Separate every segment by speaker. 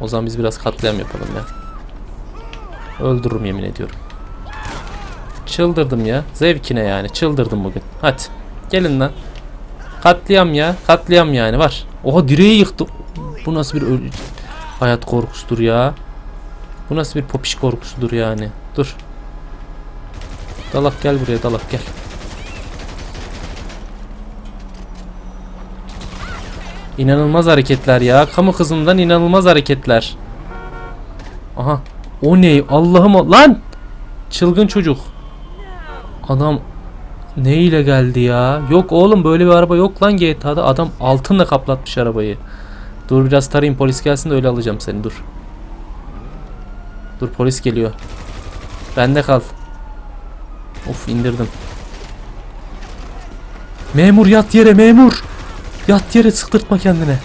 Speaker 1: O zaman biz biraz katliam yapalım ya. Öldürürüm yemin ediyorum. Çıldırdım ya. Zevkine yani. Çıldırdım bugün. Hadi. Gelin lan. Katliam ya. Katliam yani var. Oha direği yıktı. Bu nasıl bir hayat korkusudur ya. Bu nasıl bir popiş korkusudur yani. Dur. Dalak gel buraya dalak gel. İnanılmaz hareketler ya. Kamu kızından inanılmaz hareketler. Aha. O ne? Allah'ım lan! Çılgın çocuk. Adam ne ile geldi ya? Yok oğlum böyle bir araba yok lan GTA'da. Adam altınla kaplatmış arabayı. Dur biraz tarayayım polis gelsin de öyle alacağım seni dur. Dur polis geliyor. Bende kal. Of indirdim. Memur yat yere memur. Yat yere sıktırtma kendine.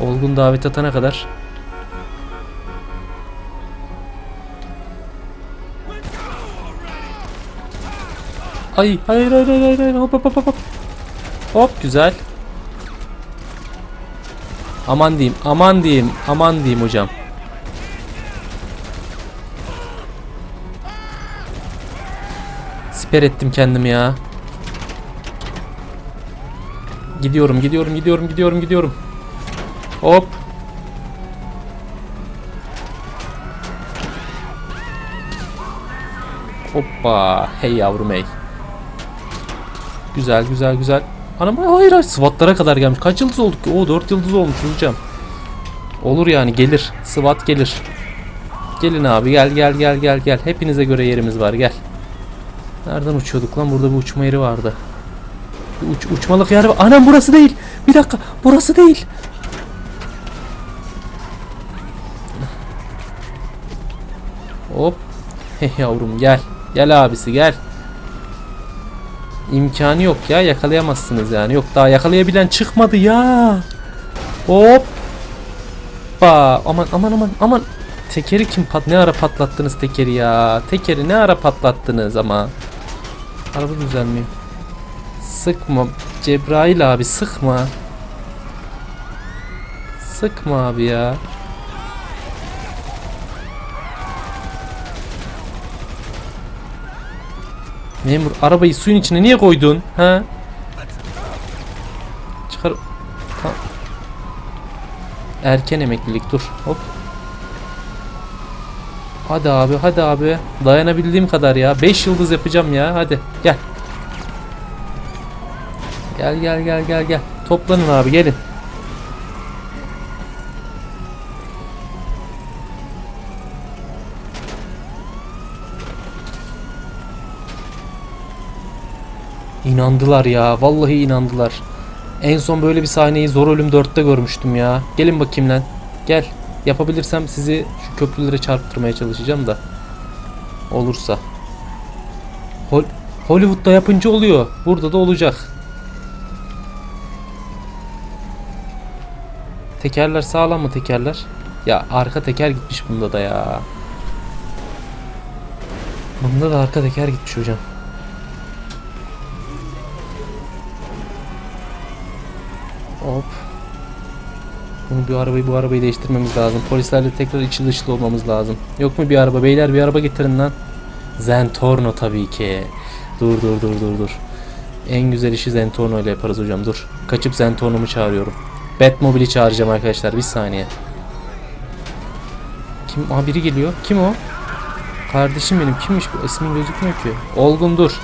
Speaker 1: Olgun davet atana kadar. Ay hayır hayır hayır hayır, hop hop hop hop. Hop güzel. Aman diyeyim aman diyeyim aman diyeyim hocam. Siper ettim kendimi ya. Gidiyorum gidiyorum gidiyorum gidiyorum gidiyorum. Hop. Hoppa. Hey yavrum hey. Güzel güzel güzel. Anam hayır hayır SWAT'lara kadar gelmiş. Kaç yıldız olduk ki? Oo 4 yıldız olmuş hocam. Olur yani gelir. SWAT gelir. Gelin abi gel gel gel gel gel. Hepinize göre yerimiz var gel. Nereden uçuyorduk lan? Burada bir uçma yeri vardı. Uç, uçmalık yer var. Anam burası değil. Bir dakika. Burası değil. Hop. Hey yavrum gel. Gel abisi gel. İmkanı yok ya yakalayamazsınız yani. Yok daha yakalayabilen çıkmadı ya. Hop. Ba aman aman aman aman. Tekeri kim pat ne ara patlattınız tekeri ya? Tekeri ne ara patlattınız ama? Araba düzelmiyor. Sıkma Cebrail abi sıkma. Sıkma abi ya. Memur arabayı suyun içine niye koydun? Ha? Çıkar. Tamam. Erken emeklilik dur. Hop. Hadi abi hadi abi. Dayanabildiğim kadar ya. 5 yıldız yapacağım ya. Hadi gel. Gel gel gel gel gel. Toplanın abi gelin. İnandılar ya. Vallahi inandılar. En son böyle bir sahneyi Zor Ölüm 4'te görmüştüm ya. Gelin bakayım lan. Gel. Yapabilirsem sizi şu köprülere çarptırmaya çalışacağım da. Olursa. Hol Hollywood'da yapınca oluyor. Burada da olacak. Tekerler sağlam mı tekerler? Ya arka teker gitmiş bunda da ya. Bunda da arka teker gitmiş hocam. Hop. Bunu bir arabayı bu arabayı değiştirmemiz lazım. Polislerle tekrar içi dışlı olmamız lazım. Yok mu bir araba? Beyler bir araba getirin lan. Zentorno tabii ki. Dur dur dur dur dur. En güzel işi Zentorno ile yaparız hocam dur. Kaçıp Zentorno'mu çağırıyorum. Batmobile'i çağıracağım arkadaşlar bir saniye. Kim? Aa biri geliyor. Kim o? Kardeşim benim. Kimmiş bu? İsmin gözükmüyor ki. Olgun dur.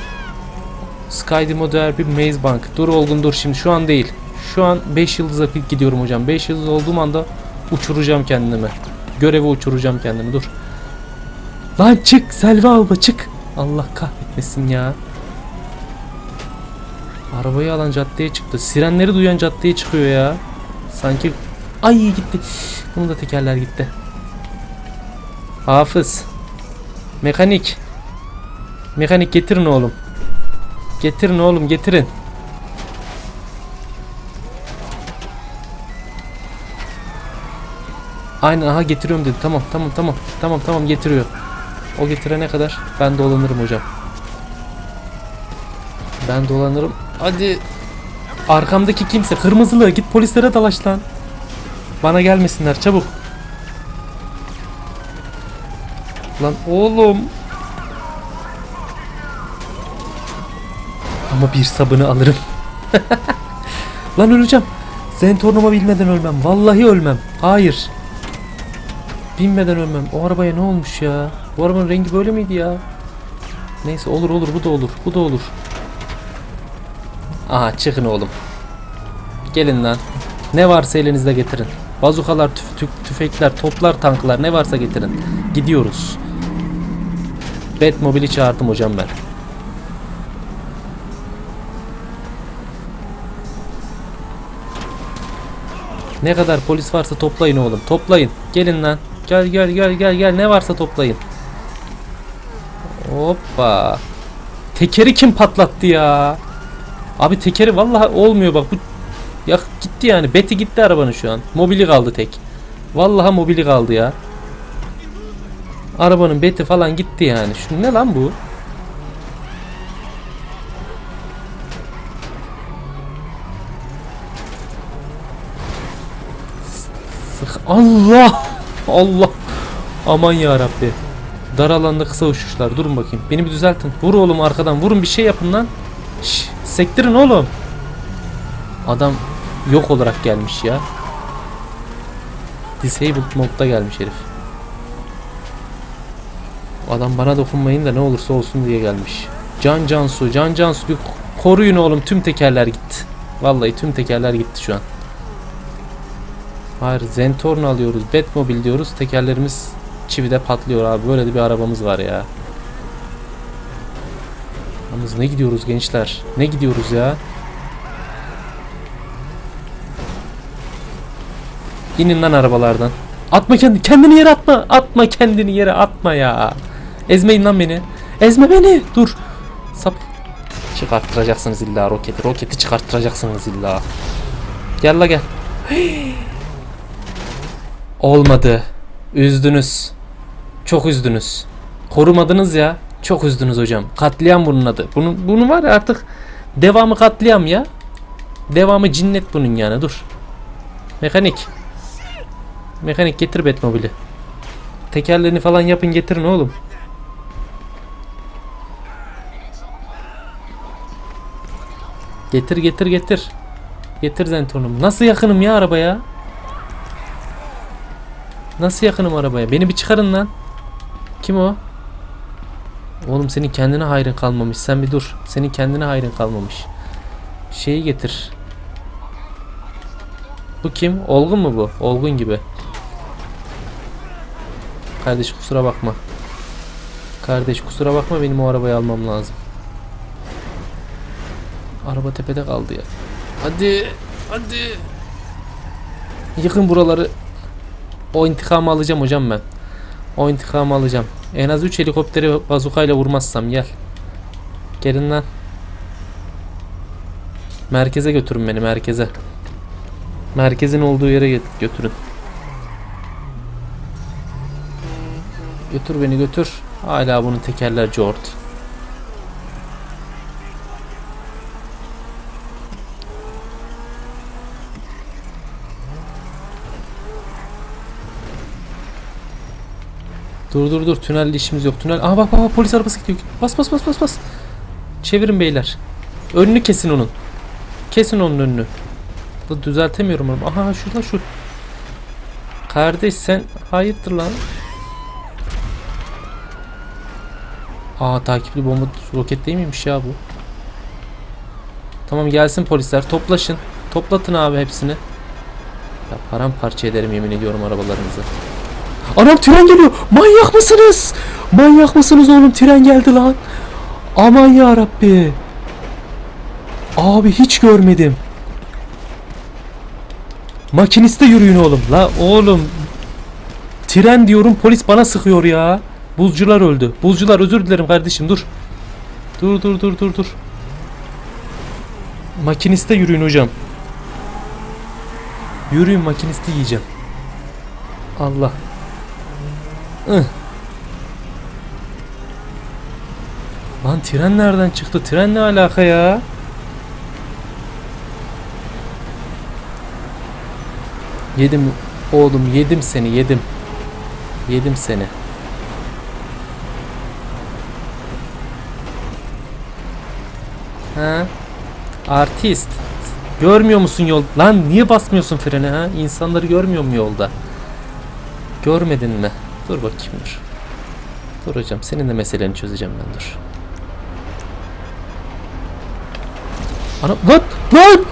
Speaker 1: Skydy Modern bir Maze Bank. Dur Olgun dur şimdi şu an değil. Şu an 5 yıldıza gidiyorum hocam. 5 yıldız olduğum anda uçuracağım kendimi. Göreve uçuracağım kendimi dur. Lan çık Selvi abla çık. Allah kahretmesin ya. Arabayı alan caddeye çıktı. Sirenleri duyan caddeye çıkıyor ya. Sanki ay gitti. Bunu da tekerler gitti. Hafız. Mekanik. Mekanik getirin oğlum. Getirin oğlum getirin. Aynen aha getiriyorum dedi. Tamam tamam tamam. Tamam tamam getiriyor. O getirene kadar ben dolanırım hocam. Ben dolanırım. Hadi. Arkamdaki kimse kırmızılı git polislere dalaş lan. Bana gelmesinler çabuk. Lan oğlum. Ama bir sabını alırım. Lan öleceğim. Zentornuma bilmeden ölmem. Vallahi ölmem. Hayır. Binmeden ölmem. O arabaya ne olmuş ya? Bu arabanın rengi böyle miydi ya? Neyse olur olur bu da olur. Bu da olur. Aha çıkın oğlum. Gelin lan. Ne varsa elinizde getirin. Bazukalar, tüf, tüf- tüfekler, toplar, tanklar ne varsa getirin. Gidiyoruz. Batmobile'i çağırdım hocam ben. Ne kadar polis varsa toplayın oğlum. Toplayın. Gelin lan. Gel gel gel gel gel. Ne varsa toplayın. Hoppa. Tekeri kim patlattı ya? Abi tekeri vallahi olmuyor bak bu ya gitti yani. Beti gitti arabanın şu an. Mobili kaldı tek. Vallahi mobili kaldı ya. Arabanın beti falan gitti yani. Şu ne lan bu? Allah! Allah! Aman ya Rabbi. Dar alanda kısa uçuşlar. Durun bakayım. Beni bir düzeltin. Vur oğlum arkadan. Vurun bir şey yapın lan. Şş, sektirin oğlum. Adam yok olarak gelmiş ya. Disabled modda gelmiş herif. Adam bana dokunmayın da ne olursa olsun diye gelmiş. Can Cansu, Can Cansu bir koruyun oğlum tüm tekerler gitti. Vallahi tüm tekerler gitti şu an. Hayır Zentorn alıyoruz, Batmobile diyoruz. Tekerlerimiz çivide patlıyor abi. Böyle de bir arabamız var ya. Yalnız ne gidiyoruz gençler? Ne gidiyoruz ya? İnin lan arabalardan. Atma kendini. Kendini yere atma. Atma kendini yere atma ya. Ezmeyin lan beni. Ezme beni. Dur. Sap. Çıkarttıracaksınız illa roketi. Roketi çıkarttıracaksınız illa. Gel la gel. Olmadı. Üzdünüz. Çok üzdünüz. Korumadınız ya. Çok üzdünüz hocam. Katliam bunun adı. Bunun, bunu var ya artık devamı katliam ya. Devamı cinnet bunun yani. Dur. Mekanik. Mekanik getir Batmobile'i. Tekerlerini falan yapın getirin oğlum. Getir getir getir. Getir Zentorn'um. Nasıl yakınım ya arabaya? Nasıl yakınım arabaya? Beni bir çıkarın lan. Kim o? Oğlum senin kendine hayrın kalmamış. Sen bir dur. Senin kendine hayrın kalmamış. Şeyi getir. Bu kim? Olgun mu bu? Olgun gibi. Kardeş kusura bakma. Kardeş kusura bakma benim o arabayı almam lazım. Araba tepede kaldı ya. Hadi. Hadi. Yıkın buraları. O intikamı alacağım hocam ben. O intikamı alacağım. En az 3 helikopteri bazukayla vurmazsam gel. Gelin lan. Merkeze götürün beni merkeze. Merkezin olduğu yere götürün. Götür beni götür. Hala bunun tekerler cort. Dur dur dur tünelde işimiz yok. Tünel. Aha bak bak bak polis arabası gidiyor. Bas bas bas bas bas. Çevirin beyler. Önünü kesin onun. Kesin onun önünü. Da düzeltemiyorum onu. Aha şurada şu. Kardeş sen hayırdır lan? Aa takipli bomba roket değil miymiş ya bu? Tamam gelsin polisler toplaşın. Toplatın abi hepsini. Ya paramparça ederim yemin ediyorum arabalarınızı. Anam tren geliyor. Manyak mısınız? Manyak mısınız oğlum? Tren geldi lan. Aman ya Rabbi. Abi hiç görmedim. Makiniste yürüyün oğlum. La oğlum. Tren diyorum polis bana sıkıyor ya. Buzcular öldü. Buzcular özür dilerim kardeşim dur. Dur dur dur dur dur. Makiniste yürüyün hocam. Yürüyün makinisti yiyeceğim. Allah. Ih. Lan tren nereden çıktı? Tren ne alaka ya? Yedim Oğlum yedim seni yedim. Yedim seni. Ha? Artist. Görmüyor musun yol? Lan niye basmıyorsun frene ha? İnsanları görmüyor mu yolda? Görmedin mi? Dur bakayım dur. Dur hocam senin de meseleni çözeceğim ben dur. Ana lan lan